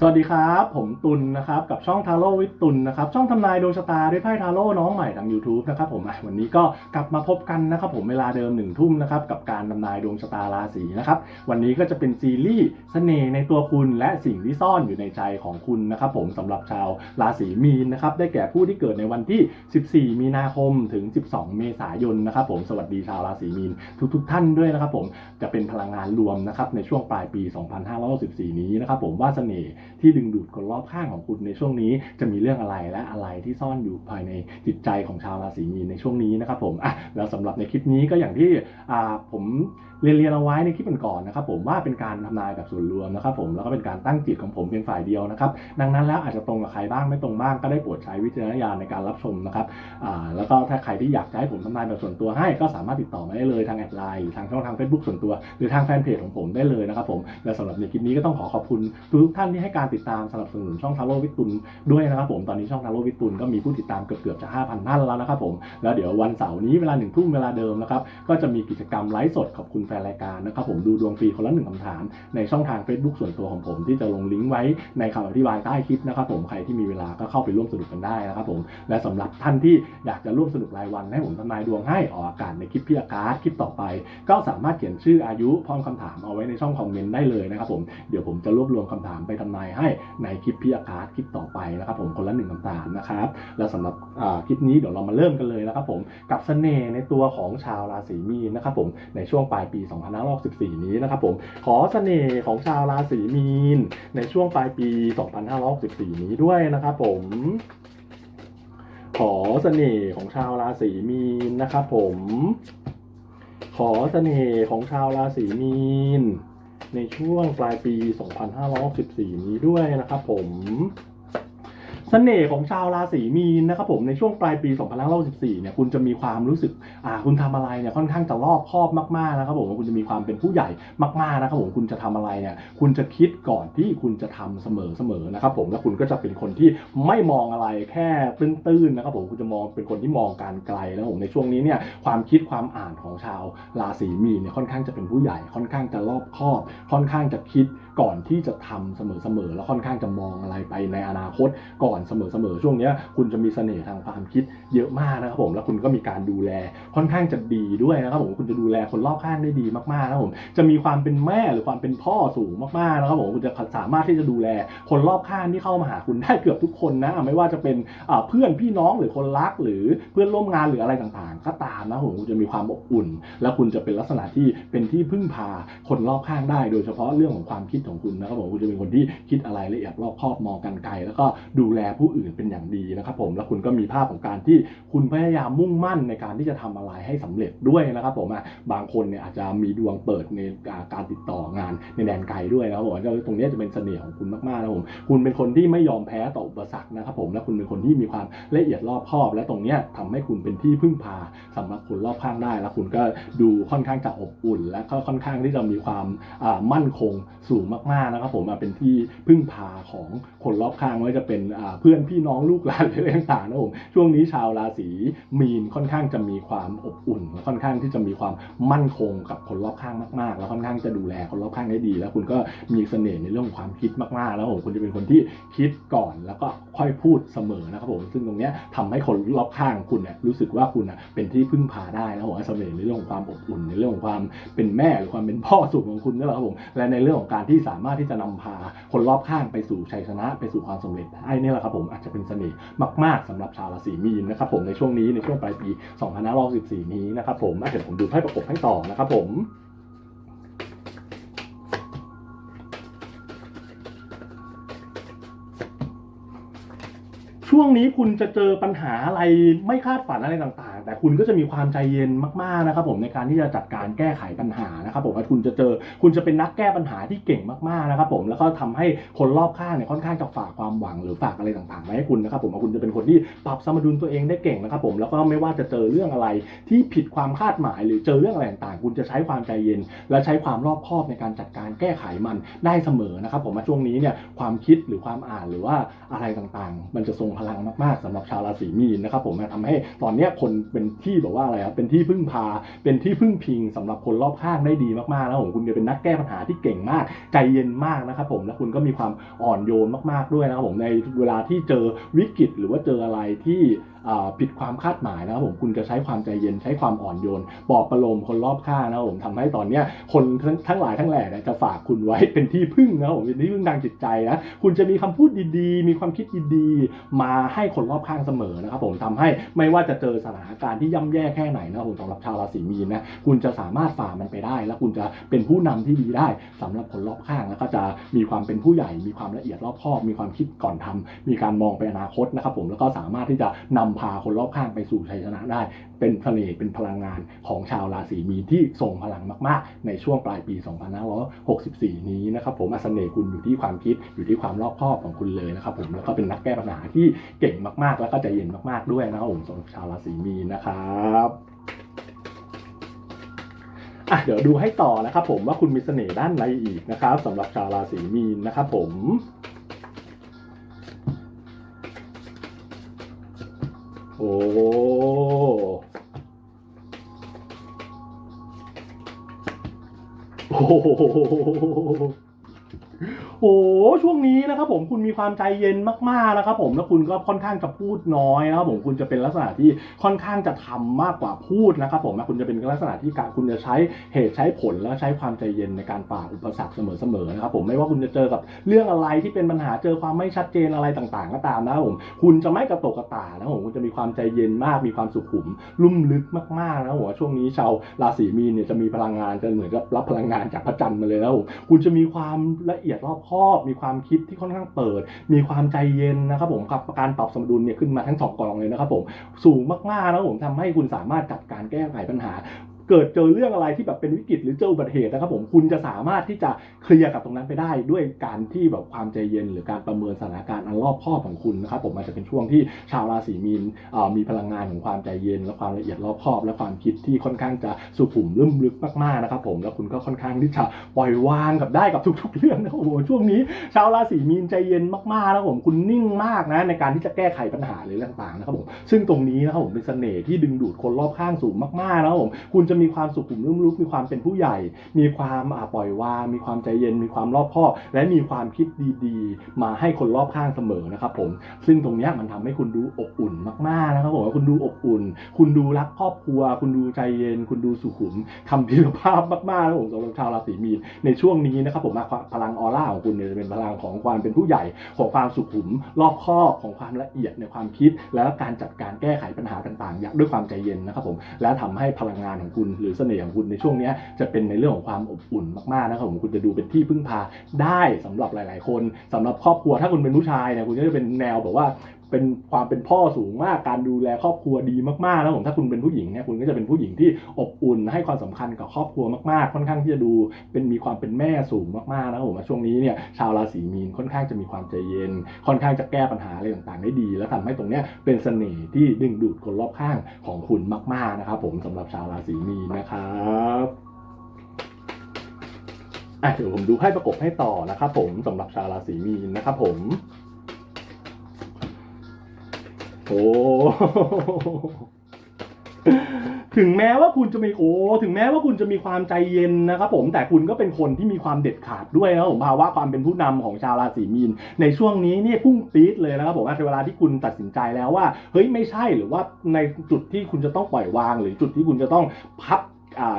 สวัสดีครับ ผมตุลนะครับ กับช่องทาโร่วิทตุลนะครับ ช่องทำนายดวงชะตาด้วยไพ่ทาโร่น้องใหม่ทาง YouTube นะครับผมวันนี้ก็กลับมาพบกันนะครับผมเวลาเดิมหนึ่งทุ่มนะครับกับการทำนายดวงชะตาราศีนะครับวันนี้ก็จะเป็นซีรีส์เสน่ห์ในตัวคุณและสิ่งที่ซ่อนอยู่ในใจของคุณนะครับผมสำหรับชาวราศีมีนนะครับได้แก่ผู้ที่เกิดในวันที่ 14 มีนาคมถึง 12 เมษายนนะครับผมสวัสดีชาวราศีมีนทุกๆท่านด้วยนะครับผมจะเป็นพลังงานรวมนะครับในช่วงปลายปี 2564 นี้นะครับผมว่าเสน่ห์ที่ดึงดูดคนรอบข้างของคุณในช่วงนี้จะมีเรื่องอะไรและอะไรที่ซ่อนอยู่ภายในจิตใจของชาวราศีมีนในช่วงนี้นะครับผมอะแล้วสำหรับในคลิปนี้ก็อย่างที่อ่าผมเรียนเรียนเอาไว้ในคลิปก่อนๆนะครับผมว่าเป็นการทำนายแบบส่วนรวมนะครับผมแล้วก็เป็นการตั้งจิตของผมเพียงฝ่ายเดียวนะครับดังนั้นแล้วอาจจะตรงกับใครบ้างไม่ตรงบ้างก็ได้โปรดใช้วิจารณญาณในการรับชมนะครับอ่าแล้วก็ถ้าใครที่อยากจะให้ผมทำนายแบบส่วนตัวให้ก็สามารถติดต่อมาได้เลยทางแอดไลน์ทางช่องทาง Facebook ส่วนตัว หรือทางแฟนเพจของผมได้เลยนะครับผมและสำหรับในคลิปนี้ก็ต้องขอขอบคุณทุกท่านที่ให้การติดตามสนับสนุนช่องทาโร่วิตุลด้วยนะครับผมตอนนี้ช่องทาโร่วิตุลก็มีผู้ติดตามเกือบเกือบๆจะ5,000ท่านแล้วนะครับผมแล้วเดี๋ยววันเสาร์นี้เวลาหนึ่งทุ่มเวลาเดิมนะครับก็จะมีกิจกรรมไลฟ์สดขอบคุณแฟนรายการนะครับผมดูดวงฟรีคนละหนึ่งคำถาม ในช่องทาง Facebook ส่วนตัวของผม ที่จะลงลิงก์ไว้ในคำอธิบายใต้คลิปนะครับผมใครที่มีเวลาก็เข้าไปร่วมสนุกกันได้นะครับผมและสำหรับท่านที่อยากจะร่วมสนุกรายวันให้ผมทำนายดวงให้ออกอากาศในคลิปพี่อาการ์ดคลิปต่อไป ก็สามารถเขียนชื่ออายุพร้อมคำถามเอาไว้ในช่องคอมเมนต์ได้เลยนะครับผมเดี๋ยวผมจะรวบรวมคำถามไปทำนายให้ในคลิปพี่อาการ์ดคลิปต่อไปนะครับผมคนละหนึ่งคำถามนะครับ และสำหรับคลิปนี้เดี๋ยวเรามาเริ่มกันเลยนะครับผมกับเสน่ห์ในตัวของชาวราศีมีนนะครับผมในช่วงปลายปี 2564 นี้นะครับผมขอเสน่ห์ของชาวราศีมีน ในช่วงปลายปี 2564 นี้ด้วยนะครับผมขอเสน่ห์ของชาวราศีมีนนะครับผม ขอเสน่ห์ของชาวราศีมีน ในช่วงปลายปี 2564 นี้ด้วยนะครับผม เสน่ห์ของชาวราศีมีนนะครับผมในช่วงปลายปี 2564เนี่ยคุณจะมีความรู้สึกอ่าคุณทำอะไรเนี่ยค่อนข้างจะรอบคอบมากๆนะครับผมคุณจะมีความเป็นผู้ใหญ่มากๆนะครับผมคุณจะทำอะไรเนี่ยคุณจะคิดก่อนที่คุณจะทำเสมอเสมอนะครับผมแล้วคุณก็จะเป็นคนที่ไม่มองอะไรแค่ตื้นๆนะครับผมคุณจะมองเป็นคนที่มองการไกลแล้วผมในช่วงนี้เนี่ยความคิดความอ่านของชาวราศีมีนเนี่ยค่อนข้างจะเป็นผู้ใหญ่ค่อนข้างจะรอบคอบ ค่อนข้างจะคิดก่อนที่จะทำเสมอๆแล้วค่อนข้างจะมองอะไรไปในอนาคตก่อนเสมอๆช่วงนี้คุณจะมีเสน่ห์ทางความคิดเยอะมากนะครับผมแล้วคุณก็มีการดูแลค่อนข้างจะดีด้วยนะครับผมคุณจะดูแลคนรอบข้างได้ดีมากๆนะครับผมจะมีความเป็นแม่หรือความเป็นพ่อสูงมากๆนะครับผมคุณจะสามารถที่จะดูแลคนรอบข้างที่เข้ามาหาคุณได้เกือบทุกคนนะไม่ว่าจะเป็นเพื่อนพี่น้องหรือคนรักหรือเพื่อนร่วมงานหรืออะไรต่างๆ ก็ตามนะครับผมคุณจะมีความอบอุ่น แล้วคุณจะเป็นลักษณะที่เป็นที่พึ่งพาคนรอบข้างได้ โดยเฉพาะเรื่องของความคิดของคุณนะครับผมคุณจะเป็นคนที่คิดอะไรละเอียดรอบคอบมองกันไกลแล้วก็ดูแลผู้อื่นเป็นอย่างดีนะครับผมแล้วคุณก็มีภาพของการที่คุณพยายามมุ่งมั่นในการที่จะทำอะไรให้สำเร็จด้วยนะครับผมบางคนเนี่ยอาจจะมีดวงเปิดในการติดต่องานในแดนไกลด้วยนะครับผมตรงนี้จะเป็นเสน่ห์ของคุณมากๆนะครับผมคุณเป็นคนที่ไม่ยอมแพ้ต่ออุปสรรคนะครับผมและคุณเป็นคนที่มีความละเอียดรอบคอบ และตรงนี้ยทำให้คุณเป็นที่พึ่งพาสำหรับคนรอบข้างได้ แล้วคุณก็ดูค่อนข้างจะอบอุ่น และก็ค่อนข้างที่จะมีความมั่นคงสูงมากๆนะครับผมเป็นที่พึ่งพาของคนรอบข้างไม่ว่าจะเป็นเพื่อนพี่น้องลูกหลานหรืออะไรต่างๆนะครับผมช่วงนี้ชาวราศีมีนค่อนข้างจะมีความอบอุ่น ค่อนข้างที่จะมีความมั่นคงกับคนรอบข้างมากๆ แล้วค่อนข้างจะดูแลคนรอบข้างได้ดี แล้วคุณก็มีเสน่ห์ในเรื่องความคิดมากๆแล้วผมคุณจะเป็นคนที่คิดก่อนแล้วก็ค่อยพูดเสมอนะครับผมซึ่งตรงนี้ยทำให้คนรอบข้างคุณเนี่ยรู้สึกว่าคุณเป็นที่พึ่งพาได้นะผมเสน่ห์ในเรื่องของความอบอุ่นในเรื่องของความเป็นแม่หรือความเป็นพ่อสูงของคุณนี่แหละครับผมและในเรื่องของการที่สามารถที่จะนำพาคนรอบข้างไปสู่ชัยชนะ ไปสู่ความสำเร็จได้นี่แหละครับผมอาจจะเป็นเสน่ห์มาก ๆสำหรับชาวราศีมีนนะครับผมในช่วงนี้ในช่วงปลายปี2564นี้นะครับผมอะเดี๋ยวผมดูไพ่ประกบให้ต่อนะครับผมช่วงนี้คุณจะเจอปัญหาอะไรไม่คาดฝันอะไรต่าง แต่คุณก็จะมีความใจเย็นมากๆนะครับผมในการที่จะจัดการแก้ไขปัญหานะครับผมว่าคุณจะเจอคุณจะเป็นนักแก้ปัญหาที่เก่งมากๆนะครับผมแล้วก็ทำให้คนรอบข้างเนี่ยค่อนข้างจะฝากความหวังหรือฝากอะไรต่างๆไว้ให้คุณนะครับผมว่าคุณจะเป็นคนที่ปรับสมดุลตัวเองได้เก่งนะครับผมแล้วก็ไม่ว่าจะเจอเรื่องอะไรที่ผิดความคาดหมาย หรือเจอเรื่องอะไรต่างๆคุณจะใช้ความใจเย็น และใช้ความรอบคอบในการจัดการแก้ไขมันได้เสมอนะครับผมว่าช่วงนี้เนี่ยความคิดหรือความอ่านหรือว่าอะไรต่างๆ มันจะทรงพลังมากๆสำหรับชาวราศีมีนนะครับผมทำให้ตอนนี้คนเป็นที่แบบว่าอะไรครับเป็นที่พึ่งพา เป็นที่พึ่งพิงสำหรับคนรอบข้างได้ดีมากๆแล้วผมคุณจะเป็นนักแก้ปัญหาที่เก่งมากใจเย็นมากนะครับผมและคุณก็มีความอ่อนโยนมากๆด้วยนะครับผมในเวลาที่เจอวิกฤตหรือว่าเจออะไรที่ ผิดความคาดหมายนะครับผมคุณจะใช้ความใจเย็นใช้ความอ่อนโยนปลอบประโลมคนรอบข้างนะครับผมทำให้ตอนเนี้ยคนทั้งทั้งหลายทั้งแหล่จะฝากคุณไว้เป็นที่พึ่งนะครับผมเป็นที่พึ่งทางจิตใจนะคุณจะมีคำพูดดีๆ มีความคิดดีๆมาให้คนรอบข้างเสมอนะครับผมทำให้ไม่ว่าจะเจอสถานการณ์ที่ย่ำแย่แค่ไหนนะครับผมสำหรับชาวราศีมีนนะคุณจะสามารถฝ่ามันไปได้ และคุณจะเป็นผู้นำที่ดีได้สำหรับคนรอบข้างแล้วก็จะมีความเป็นผู้ใหญ่ มีความละเอียดรอบคอบ มีความคิดก่อนทำมีการมองไปอนาคตนะครับผมแล้วก็สามารถที่จะนำพาคนรอบข้างไปสู่ชัยชนะได้ เป็นเสน่ห์เป็นพลังงานของชาวราศีมีนที่ทรงพลังมาก ๆ ในช่วงปลายปี 2564 นี้นะครับผมอะเสน่ห์คุณอยู่ที่ความคิดอยู่ที่ความรอบคอบของคุณเลยนะครับผมแล้วก็เป็นนักแก้ปัญหาที่เก่งมาก ๆ แล้วก็ใจเย็นมาก ๆ ด้วยนะครับผมสำหรับชาวราศีมีนนะครับ่ะเดี๋ยวดูให้ต่อนะครับผมว่าคุณมีเสน่ห์ด้านไหนอีกนะครับสำหรับชาวราศีมีนนะครับผม โอ้โอ้ โหโอ้ช่วงนี้นะครับผมคุณมีความใจเย็นมากๆนะครับผมแล้วคุณก็ค่อนข้างจะพูดน้อยนะครับผมคุณจะเป็นลักษณะที่ค่อนข้างจะทำมากกว่าพูดนะครับผมคุณจะเป็นลักษณะที่การคุณจะใช้เหตุใช้ผลแล้วใช้ความใจเย็นในการฝ่าอุปสรรคเสมอๆนะครับผมไม่ว่าคุณจะเจอกับเรื่องอะไรที่เป็นปัญหาเจอความไม่ชัดเจนอะไรต่างๆ ก็ตามนะครับผมคุณจะไม่กระตกกระตานะครับผมคุณจะมีความใจเย็นมากมีความสุขุม ลุ่มลึกมากๆนะครับผมว่าช่วงนี้ชาวราศีมีนเนี่ยจะมีพลังงานจะเหมือนกับรับพลังงานจากพระจันทร์มาเลยนะครับผมคุณจะมีความละเอียดรอบคอบ มีความคิดที่ค่อนข้างเปิด มีความใจเย็นนะครับผมกับการปรับสมดุลเนี่ยขึ้นมาทั้งสองกองเลยนะครับผมสูงมากๆนะครับผมทำให้คุณสามารถจัดการแก้ไขปัญหา เกิดเจอเรื่องอะไรที่แบบเป็นวิกฤตหรือเจออุบัติเหตุนะครับผมคุณจะสามารถที่จะเคลียร์กับตรงนั้นไปได้ด้วยการที่แบบความใจเย็น หรือการประเมินสถานการณ์อันรอบคอบของคุณนะครับผมมันจะเป็นช่วงที่ชาวราศีมีนมีพลังงานของความใจเย็น และความละเอียดรอบคอบ และความคิดที่ค่อนข้างจะสุขุมลุ่มลึกมากๆนะครับผมแล้วคุณก็ค่อนข้างที่จะปล่อยวางกับได้กับทุก ๆ เรื่องนะครับโอ้โหช่วงนี้ ชาวราศีมีนใจเย็นมากๆนะครับผมคุณนิ่งมากนะในการที่จะแก้ไขปัญหาหรือต่างๆนะครับผมซึ่งตรงนี้นะครับผมเป็นเสน่ห์ที่ดึงดูดคนรอบข้างสูงมากๆนะครับผมคุณจะมีความสุขุมลุ่มลึกมีความเป็นผู้ใหญ่ มีความอ่าปล่อยวางมีความใจเย็น มีความรอบคอบและมีความคิดดีๆ มาให้คนรอบข้างเสมอนะครับผมซึ่งตรงนี้มันทำให้คุณดูอบอุ่นมากๆนะครับผมว่าคุณดูอบอุ่น คุณดูรักครอบครัว คุณดูใจเย็น คุณดูสุขุมคำพิรภาพมากๆนะครับผมสำหรับชาวราศีมีนในช่วงนี้นะครับผมพลังออร่าของคุณเนี่ยจะเป็นพลังของความเป็นผู้ใหญ่ของความสุขุมรอบคอบของความละเอียดในความคิด แล้วการจัดการแก้ไขปัญหาต่างๆอย่างด้วยความใจเย็นนะครับผมและทำให้พลังงานของคุณหรือเสน่ห์ของคุณในช่วงนี้จะเป็นในเรื่องของความอบอุ่นมากๆนะครับผมคุณจะดูเป็นที่พึ่งพาได้สำหรับหลาย ๆ คนสำหรับครอบครัวถ้าคุณเป็นผู้ชายเนี่ยคุณก็จะเป็นแนวแบบว่า เป็นความเป็นพ่อสูงมากการดูแลครอบครัวดีมากๆแล้วผมถ้าคุณเป็นผู้หญิงเนี่ยคุณก็จะเป็นผู้หญิงที่อบอุ่นให้ความสำคัญกับครอบครัวมากๆ ค่อนข้างที่จะดูเป็นมีความเป็นแม่สูงมากๆนะผมช่วงนี้เนี่ยชาวราศีมีนค่อนข้างจะมีความใจเย็น ค่อนข้างจะแก้ปัญหาอะไรต่างๆได้ดี แล้วทำให้ตรงเนี้ยเป็นเสน่ห์ที่ดึงดูดคนรอบข้างของคุณมาก ๆนะครับ ผมสำหรับชาวราศีมีนนะครับอะเดี๋ยวผมดูไพ่ประกบให้ต่อนะครับผมสำหรับชาวราศีมีนนะครับผม อ้ ถึงแม้ว่าคุณจะมีโอ้ ถึงแม้ว่าคุณจะมีความใจเย็นนะครับผม แต่คุณก็เป็นคนที่มีความเด็ดขาดด้วยนะผมภาวะความเป็นผู้นำของชาวราศีมีน ในช่วงนี้เนี่ยพุ่งปี๊ดเลยนะครับผมในเวลาที่คุณตัดสินใจแล้วว่า เฮ้ยไม่ใช่หรือว่าในจุดที่คุณจะต้องปล่อยวาง หรือจุดที่คุณจะต้องพับ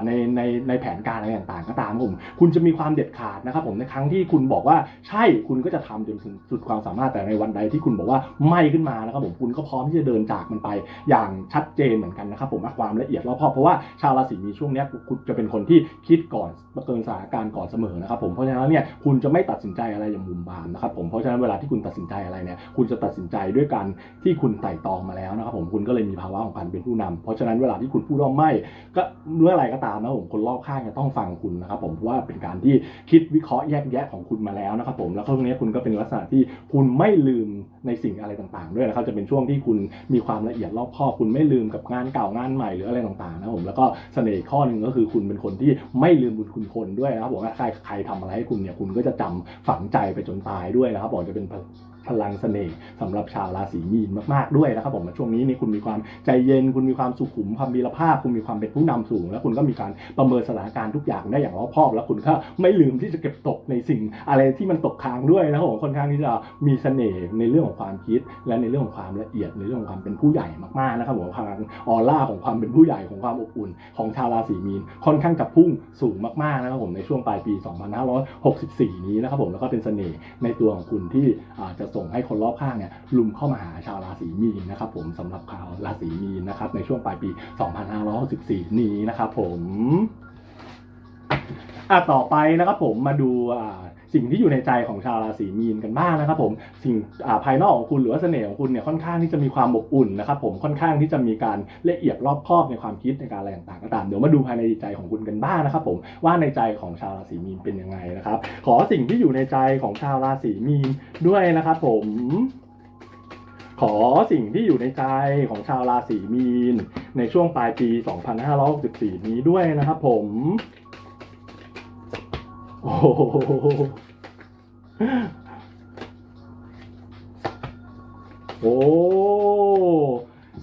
ในในในแผนการอะไรต่างๆ ก็ตามครับผม คุณจะมีความเด็ดขาดนะครับผมในครั้งที่คุณบอกว่าใช่คุณก็จะทำจนถึงสุดความสามารถแต่ในวันใดที่คุณบอกว่าไม่ขึ้นมานะครับผมคุณก็พร้อมที่จะเดินจากมันไปอย่างชัดเจนเหมือนกันนะครับผมความละเอียดรอบคอบเพราะว่าชาวราศีมีช่วงนี้คุณจะเป็นคนที่คิดก่อนประเมินสถานการณ์ก่อนเสมอนะครับผมเพราะฉะนั้นเนี่ยคุณจะไม่ตัดสินใจอะไรอย่างมุมบามนะครับผมเพราะฉะนั้นเวลาที่คุณตัดสินใจอะไรเนี่ยคุณจะตัดสินใจด้วยการที่คุณไต่ตองมาแล้วนะครับผมคุณก็เลยมีภาวะของการเป็นผู้นำเพราะฉะนั้นเวลาที่คุณพูดว่าไม่ก็เมื่อไหรก็ตามนะผมคนรอบข้างจะต้องฟังคุณนะครับผมเพราะว่าเป็นการที่คิดวิเคราะห์แยกแยะของคุณมาแล้วนะครับผมแล้วช่วงนี้คุณก็เป็นลักษณะที่คุณไม่ลืมในสิ่งอะไรต่างๆ ด้วยนะครับจะเป็นช่วงที่คุณมีความละเอียดรอบคอบคุณไม่ลืมกับงานเก่างานใหม่หรืออะไรต่างๆนะครับผมแล้วก็เสน่ห์ข้อหนึ่งก็คือคุณเป็นคนที่ไม่ลืมบุญคุณคนด้วยนะครับผมว่าใครใครทำอะไรให้คุณเนี่ยคุณก็จะจำฝังใจไปจนตายด้วยนะครับผมจะเป็น พลังเสน่ห์สำหรับชาวราศีมีนมากๆด้วยนะครับผมช่วงนี้นี่คุณมีความใจเย็น คุณมีความสุขุมความมีรภาพ คุณมีความเป็นผู้นำสูง แล้วคุณก็มีการประเมินสถานการณ์ทุกอย่างได้อย่างรอบคอบ แล้วคุณก็ไม่ลืมที่จะเก็บตกในสิ่งอะไรที่มันตกค้างด้วยนะครับผมค่อนข้างที่จะมีเสน่ห์ในเรื่องของความคิด และในเรื่องของความละเอียดในเรื่องของความเป็นผู้ใหญ่มากๆนะครับผมพลังออร่าของความเป็นผู้ใหญ่ของความอบอุ่น ของชาวราศีมีนค่อนข้างจะพุ่งสูงมากๆนะครับผมในช่วงปลายปี 2564 นี้นะครับผมแล้วก็เป็นเสน่ห์ในตัวของคุณที่จะส่งให้คนรอบข้างเนี่ยลุมเข้ามาหาชาวราศีมีนนะครับผมสำหรับชาวราศีมีนนะครับในช่วงปลายปี 2564 นี้นะครับผมอะต่อไปนะครับผมมาดูอ่า สิ่งที่อยู่ในใจของชาวราศีมีนกันบ้างนะครับผมสิ่งาภายนอกของคุณหรือว่าเสน่ห์ของคุณเนี่ยค่อนข้างที่จะมีความอบอุ่นนะครับผมค่อนข้างที่จะมีการละเอียดรอบคอบในความคิดในการอะไรต่างๆก็ตามเดี๋ยวมาดูภายในใจของคุณกันบ้างนะครับผมว่าในใจของชาวราศีมีนเป็นยังไงนะครับ ขอสิ่งที่อยู่ในใจของชาวราศีมีนด้วยนะครับผมขอสิ่งที่อยู่ในใจของชาวราศีมีน ในช่วงปลายปี 2564 นี้ด้วยนะครับผม โอ้โหโอ้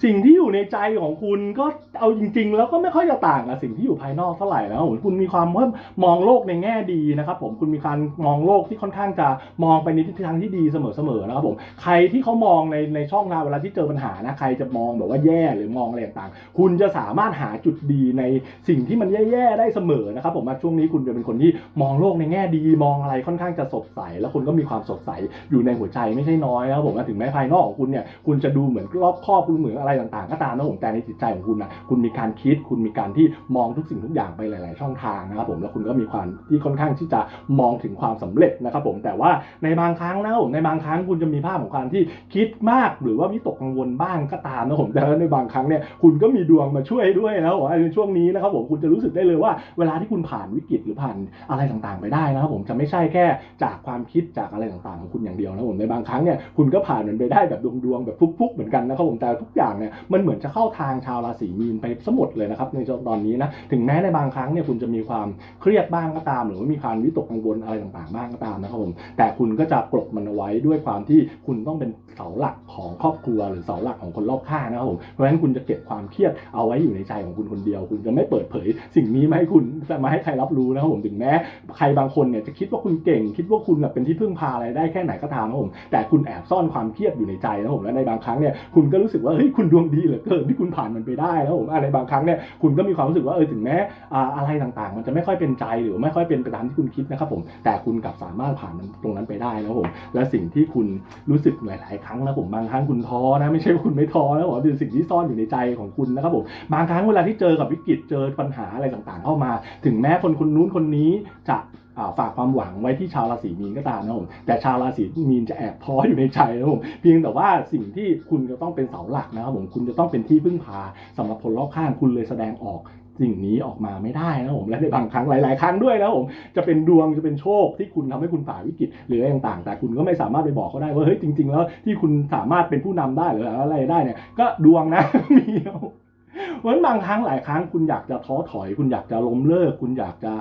สิ่งที่ อยู่ในใจของคุณก็เอาจริง ๆ แล้วก็ไม่ค่อยจะต่างกับสิ่งที่อยู่ภายนอกเท่าไหร่แล้วคุณมีความว่ามองโลกในแง่ดีนะครับ ผมคุณมีการมองโลกที่ค่อนข้างจะมองไปในทิศทางที่ดีเสมอๆนะครับผมใครที่เขามองในในช่องทางเวลาที่เจอปัญหานะใครจะมองแบบว่าแย่หรือมองอะไรต่างๆคุณจะสามารถหาจุดดีในสิ่งที่มันแย่ๆได้เสมอนะครับ ผมมาช่วงนี้คุณจะเป็นคนที่มองโลกในแง่ดี มองอะไรค่อนข้างจะสดใส แล้วคุณก็มีความสดใสอยู่ในหัวใจไม่ใช่น้อยนะครับผมถึงแม้ภายนอกของคุณเนี่ยคุณจะดูเหมือนรอบครอบคุณเหมือนอะไรต่างๆก็ตามนะผมแต่ในจิตใจของคุณนะคุณมีการคิด คุณมีการที่มองทุกสิ่งทุกอย่างไปหลาย ๆ ช่องทางนะครับผมแล้วคุณก็มีความที่ค่อนข้างที่จะมองถึงความสำเร็จนะครับผมแต่ว่าในบางครั้งนะผมในบางครั้งคุณจะมีภาพของการที่คิดมากหรือว่าวิตกกังวลบ้างก็ตามนะผมแต่ในบางครั้งเนี่ยคุณก็มีดวงมาช่วยด้วยนะครับผมในช่วงนี้นะครับผมคุณจะรู้สึกได้เลยว่า เวลาที่คุณผ่านวิกฤตหรือผ่านอะไรต่าง ๆ ไปได้นะครับผมจะไม่ใช่แค่จากความคิดจากอะไรต่าง ๆ ของคุณอย่างเดียวนะผมในบางครั้งเนี่ยคุณก็ผ่านมันไปได้แบบดวงๆแบบฟุกๆเหมือนกันนะครับผมแต่ทุกอย่างเนี่ยมันเหมือนือนจะเข้าทางชาวราศีมีนไปสมดเลยนะครับในตอนนี้นะถึงแม้ในบางครั้งเนี่ยคุณจะมีความเครียดบ้างก็ตาม หรือว่ามีความวิตกกังวลอะไรต่างๆ บ้างก็ตามนะครับผมแต่คุณก็จะกลบมันเอาไว้ด้วยความที่คุณต้องเป็นเสาหลักของครอบครัวหรือเสาหลักของคนรอบข้างนะครับผมเพราะฉะนั้นคุณจะเก็บความเครียดเอาไว้อยู่ในใจของคุณคนเดียว คุณจะไม่เปิดเผย สิ่งนี้มาให้คุณจะมาให้ใครรับรู้นะครับผมถึงแม้ใครบางคนเนี่ยจะคิดว่าคุณเก่ง คิดว่าคุณแบบเป็นที่พึ่งพาอะไรได้แค่ไหนก็ตามนะครับผมแต่คุณแอบซ่อนความเครียดอยู่ในใจนะครับผมและในบางครั้งเนี่ยคุณก็รู้สึกว่าเฮ้ยคุณดวงดีเหลือเกินที่คุณผ่านมันไปได้นะครับผมอะในบางครั้งเนี่ยคุณก็มีความรู้สึกว่าเออถึงแม้อะไรต่างๆ มันจะไม่ค่อยเป็นใจหรือไม่ค่อยเป็นไปตามที่คุณคิดนะครับผมแต่คุณกลับสามารถผ่านมันตรงนั้นไปได้นะครับผมและสิ่งที่คุณรู้สึกหลาย ๆ ครั้งนะผมบางครั้งคุณท้อนะไม่ใช่ว่าคุณไม่ท้อนะผมเป็นสิ่งที่ซ่อนอยู่ในใจของคุณนะครับผมบางครั้งเวลาที่เจอกับวิกฤตเจอปัญหาอะไรต่างๆ เข้ามา ถึงแม้คนคนนู้นคนนี้จะ ฝากความหวังไว้ที่ชาวราศีมีนก็ตามนะผมแต่ชาวราศีมีนจะแอบท้ออยู่ในใจนะผมเพียงแต่ว่าสิ่งที่คุณจะต้องเป็นเสาหลักนะครับผมคุณจะต้องเป็นที่พึ่งพาสำหรับคนรอบข้างคุณเลยแสดงออกสิ่งนี้ออกมาไม่ได้นะผมและในบางครั้งหลาย ๆ ครั้งด้วยนะผมจะเป็นดวงจะเป็นโชคที่คุณทำให้คุณฝ่าวิกฤตหรืออะไรต่างๆ แต่คุณก็ไม่สามารถไปบอกเขาได้ว่าเฮ้ยจริง ๆ แล้วที่คุณสามารถเป็นผู้นำได้หรืออะไรได้เนี่ยก็ดวงนะมีเพราะฉะนั้นบางครั้งหลายครั้งคุณอยากจะท้อถอย คุณอยากจะล้มเลิก คุณอยากจะ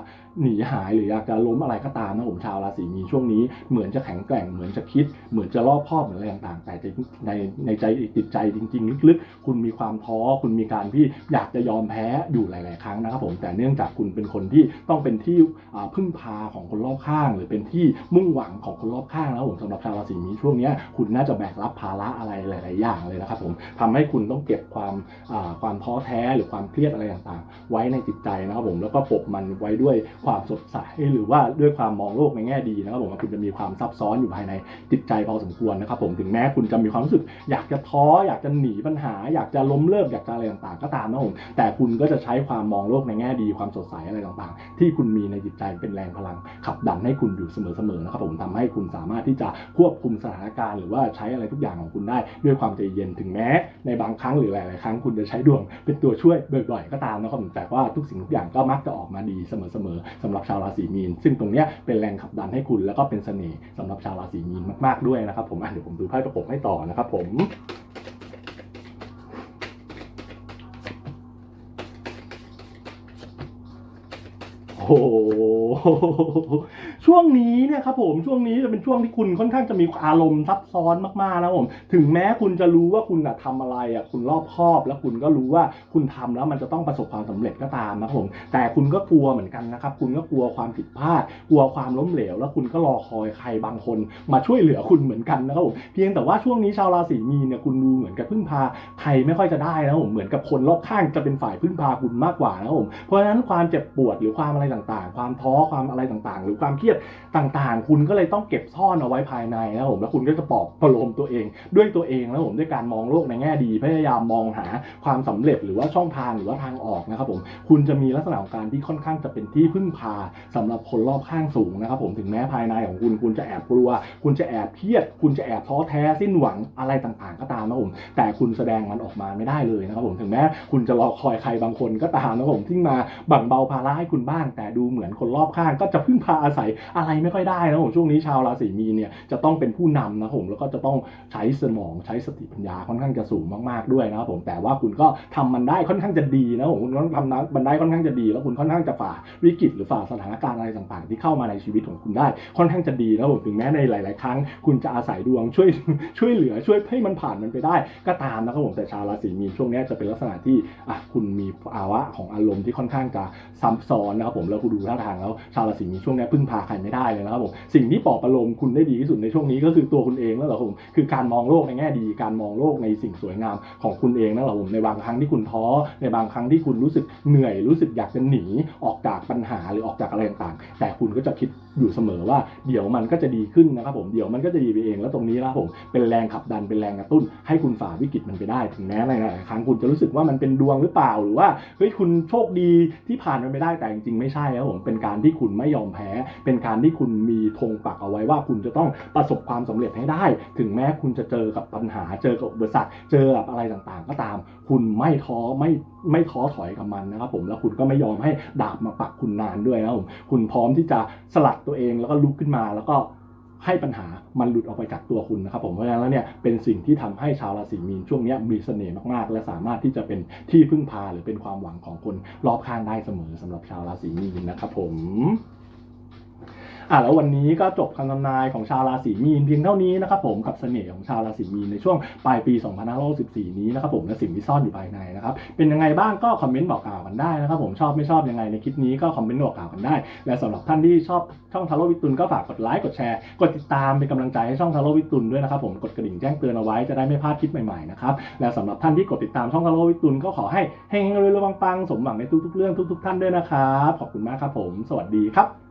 หนีหายหรืออยากจะล้มอะไรก็ตามนะผมชาวราศีมีนช่วงนี้เหมือนจะแข็งแกร่งเหมือนจะคิด เหมือนจะรอบคอบเหมือนอะไรต่างๆแต่ในในใจจิตใจจริง ๆ ลึกๆ คุณมีความท้อคุณมีการที่อยากจะยอมแพ้อยู่หลาย ๆ ครั้งนะครับผมแต่เนื่องจากคุณเป็นคนที่ต้องเป็นที่พึ่งพาของคนรอบข้าง หรือเป็นที่มุ่งหวังของคนรอบข้างนะผมสำหรับชาวราศีมีนช่วงนี้คุณน่าจะแบกรับภาระอะไรหลาย ๆ อย่างเลยนะครับผมทำให้คุณต้องเก็บความความท้อแท้หรือความเครียดอะไรต่างๆ ไว้ในจิตใจนะครับผมแล้วก็ปกมันไว้ด้วยความความสดใสหรือว่าด้วยความมองโลกในแง่ดีนะครับผมคุณจะมีความซับซ้อนอยู่ภายในจิตใจพอสมควรนะครับผมถึงแม้คุณจะมีความรู้สึก อยากจะท้ออยากจะหนีปัญหา อยากจะล้มเลิกอยากจะอะไรต่างๆ ก็ตามนะผมแต่คุณก็จะใช้ความมองโลกในแง่ดีความสดใสอะไรต่างๆ ที่คุณมีในจิตใจเป็นแรงพลังขับดันให้คุณอยู่เสมอๆนะครับผมทำให้คุณสามารถที่จะควบคุมสถานการณ์หรือว่าใช้อะไรทุกอย่างของคุณได้ ด้วยความใจเย็นถึงแม้ ในบางครั้งหรือหลายๆครั้งคุณจะใช้ดวงเป็นตัวช่วยบ่อยๆก็ตามนะครับผมแต่ว่าทุกสิ่งทุกอย่างก็มักจะออกมาดีเสมอๆสำหรับชาวราศีมีน ซึ่งตรงเนี้ยเป็นแรงขับดันให้คุณแล้วก็เป็นเสน่ห์สำหรับชาวราศีมีนมากๆด้วยนะครับผมอะเดี๋ยวผมดูไพ่ประกบให้ต่อนะครับผมโอ้ ช่วงนี้เนี่ยครับผมช่วงนี้จะเป็นช่วงที่คุณค่อนข้างจะมีอารมณ์ซับซ้อนมากๆนะครับผมถึงแม้คุณจะรู้ว่าคุณอะทำอะไรอะคุณรอบคอบ แล้วคุณก็รู้ว่าคุณทำแล้วมันจะต้องประสบความสำเร็จก็ตามนะครับผมแต่คุณก็กลัวเหมือนกันนะครับคุณก็กลัวความผิดพลาด กลัวความล้มเหลว แล้วคุณก็รอคอยใครบางคน มาช่วยเหลือคุณเหมือนกันนะครับผมเพียงแต่ว่าช่วงนี้ชาวราศีมีนเนี่ยคุณดูเหมือนกับพึ่งพาใครไม่ค่อยจะได้นะครับผมเหมือนกับคนรอบข้างจะเป็นฝ่ายพึ่งพาคุณมากกว่านะครับผมเพราะฉะนั้นความเจ็บปวดหรือความอะไรต่างๆ ความท้อความอะไรต่างๆ หรือความเครียดต่างๆ คุณก็เลยต้องเก็บซ่อนเอาไว้ภายในนะครับผมแล้วคุณก็จะปลอบประโลมตัวเอง ด้วยตัวเองนะผมด้วยการมองโลกในแง่ดี พยายามมองหาความสำเร็จหรือว่าช่องทางหรือว่าทางออกนะครับผมคุณจะมีลักษณะของการที่ค่อนข้างจะเป็นที่พึ่งพาสำหรับคนรอบข้างสูงนะครับผมถึงแม้ภายในของคุณคุณจะแอบกลัว คุณจะแอบเครียด คุณจะแอบท้อแท้สิ้นหวังอะไรต่างๆ ก็ตามนะครับผมแต่คุณแสดงมันออกมาไม่ได้เลยนะครับผมถึงแม้คุณจะรอคอยใครบางคนก็ตามนะครับผมที่มาแบ่งเบาภาระให้คุณบ้าง แต่ดูเหมือนคนรอบข้างก็จะพึ่งพาอาศัยอะไรไม่ค่อยได้นะผมช่วงนี้ชาวราศีมีนเนี่ยจะต้องเป็นผู้นำนะผมแล้วก็จะต้องใช้สมองใช้สติปัญญาค่อนข้างจะสูงมากๆด้วยนะครับผมแต่ว่าคุณก็ทำมันได้ค่อนข้างจะดีนะผมคุณต้องทำนั้นมันได้ค่อนข้างจะดี แล้วคุณค่อนข้างจะฝ่าวิกฤตหรือฝ่าสถานการณ์อะไรต่างๆ ที่เข้ามาในชีวิตของคุณได้ค่อนข้างจะดีนะผมถึงแม้ในหลาย ๆ ครั้ง คุณจะอาศัยดวงช่วยช่วยเหลือช่วยให้มันผ่านมันไปได้ ก็ตามนะครับผมแต่ชาวราศีมีนช่วงนี้จะเป็นลักษณะที่อะคุณมีภาวะของอารมณ์ที่ค่อนข้างจะซ้ำซ้อนนะครับผมแล้วคุณดูท่าทางแล้วชาวราศีมีนช่วงนี้พึ่งพาใครไม่ได้เลยนะครับผมสิ่งที่ปลอบประโลมคุณได้ดีที่สุดในช่วงนี้ก็คือตัวคุณเองนั่นแหละครับผมคือการมองโลกในแง่ดี การมองโลกในสิ่งสวยงามของคุณเองนั่นแหละครับผมในบางครั้งที่คุณท้อในบางครั้งที่คุณรู้สึกเหนื่อยรู้สึกอยากจะหนีออกจากปัญหาหรือออกจากอะไรต่างๆแต่คุณก็จะคิดอยู่เสมอว่าเดี๋ยวมันก็จะดีขึ้นนะครับผมเดี๋ยวมันก็จะดีไปเองแล้วตรงนี้นะครับผมเป็นแรงขับดันเป็นแรงกระตุ้น ให้คุณฝ่าวิกฤตมันไปได้ถึงแม้ในหลายครั้งคุณจะรู้สึกว่ามันเป็นดวงหรือเปล่าหรือว่าเฮ้ยคุณโชคดีที่ผ่านมันไปได้แต่จริงๆไม่ใช่ครับผมเป็นการที่คุณไม่ยอมแพ้เป็นการที่คุณมีธงปักเอาไว้ว่าคุณจะต้องประสบความสำเร็จให้ได้ ถึงแม้คุณจะเจอกับปัญหาเจอกับอุปสรรคเจอกับอะไรต่างๆ ก็ตาม คุณไม่ท้อไม่ไม่ท้อถอยกับมันนะครับผมแล้วคุณก็ไม่ยอมให้ดาบมาปักคุณนานด้วยนะครับผมคุณพร้อมที่จะสลัดตัวเองแล้วก็ลุกขึ้นมาแล้วก็ให้ปัญหามันหลุดออกไปจากตัวคุณนะครับผมเพราะฉะนั้นแล้วเนี่ยเป็นสิ่งที่ทำให้ชาวราศีมีนช่วงนี้มีเสน่ห์มากๆ และสามารถที่จะเป็นที่พึ่งพาหรือเป็นความหวังของคนรอบข้างได้เสมอสำหรับชาวราศีมีนนะครับผม อะแล้ววันนี้ก็จบคำทำนายของชาวราศีมีนเพียงเท่านี้นะครับผมกับเสน่ห์ของชาวราศีมีนในช่วงปลายปี 2564 นี้นะครับผมและสิ่งที่ซ่อนอยู่ภายในนะครับเป็นยังไงบ้างก็คอมเมนต์บอกกล่าวกันได้นะครับผมชอบไม่ชอบยังไงในคลิปนี้ก็คอมเมนต์บอกกล่าวกันได้ และสำหรับท่านที่ชอบช่องทาโร่วิตุนก็ฝากกดไลค์กดแชร์กดติดตามเป็นกำลังใจให้ช่องทาโร่วิตุนด้วยนะครับผมกดกระดิ่งแจ้งเตือนเอาไว้จะได้ไม่พลาดคลิปใหม่ๆนะครับและสำหรับท่านที่กดติดตามช่องทาโร่วิตุนก็ขอให้เฮงๆรวยๆปังๆสมหวังในทุกๆเรื่องทุก ๆ ท่านด้วยนะครับขอบคุณมากครับผม สวัสดีครับ